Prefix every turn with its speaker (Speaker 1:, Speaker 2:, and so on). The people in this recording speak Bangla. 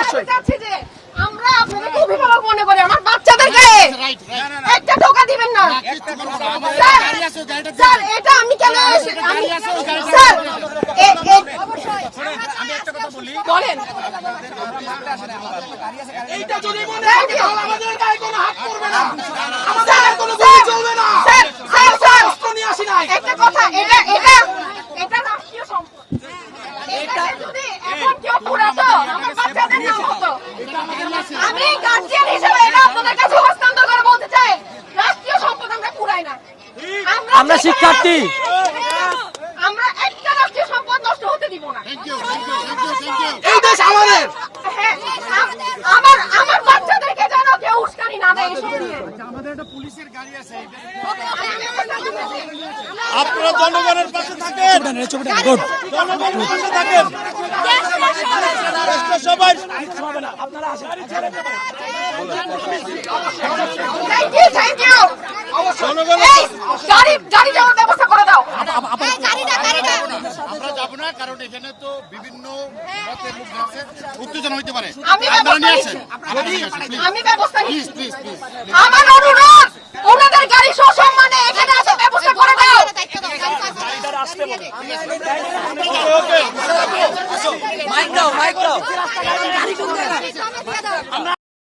Speaker 1: আমি আমরা আপনাদেরকে অভিভাবক মনে করি আমার বাচ্চাদের গায়ে একটা টোকা দিবেন না। স্যার স্যার এটা আমি কেন এসে- আমি স্যার এ- এ- বলেন।
Speaker 2: এইটা যদি মনে হয় আমাদের গায়ে কোনো হাত করবে না। আমাদের কোনো চলবে না।
Speaker 1: স্যার, স্যার, স্যার,
Speaker 2: আসি নাই।
Speaker 1: একটা কথা এটা রাষ্ট্রীয় সম্পদ এটাকে যদি এখন কেউ পুরাতো আমার বাচ্চাদের নাম হতো আমি গার্জিয়ান হিসেবে এটা আপনাদের কাছে হস্তান্তর করে বলতে চাই। রাষ্ট্রীয় সম্পদ আমরা পুরাই না।
Speaker 3: আমরা শিক্ষার্থী।
Speaker 1: আমরা একটা রাষ্ট্রীয় সম্পদ নষ্ট হতে দিব না।
Speaker 2: এই দেশ আমাদের।
Speaker 1: হ্যাঁ, আম- আমার আমার বাচ্চাদেরকে যেন কেউ উস্কানি না দেয় এসব নিয়ে।
Speaker 4: আপনারা জনগণের পাশে থাকেন। জনগণের পাশে থাকেন। সবাই
Speaker 1: থ্যাংক ইউ থ্যাংক ইউ
Speaker 4: জনগণের
Speaker 1: এই গাড়ি গাড়ি যাওয়ার ব্যবস্থা করে দাও। গাড়িটা গাড়িটা
Speaker 5: আমরা যাব না কারণ এখানে তো বিভিন্ন উত্তেজনা হইতে পারে।
Speaker 1: আমি ব্যবস্থা
Speaker 5: আসেন
Speaker 1: নিচ্ছি।
Speaker 5: আপনারা নিয়ে আসেন প্লিজ
Speaker 1: আমি ব্যবস্থা নিচ্ছি।
Speaker 5: প্লিজ প্লিজ
Speaker 1: আমার অনুরোধ ওনাদের গাড়ি সসম্মানে এখানে আসে ব্যবস্থা করে
Speaker 3: দাও। মাইক দাও।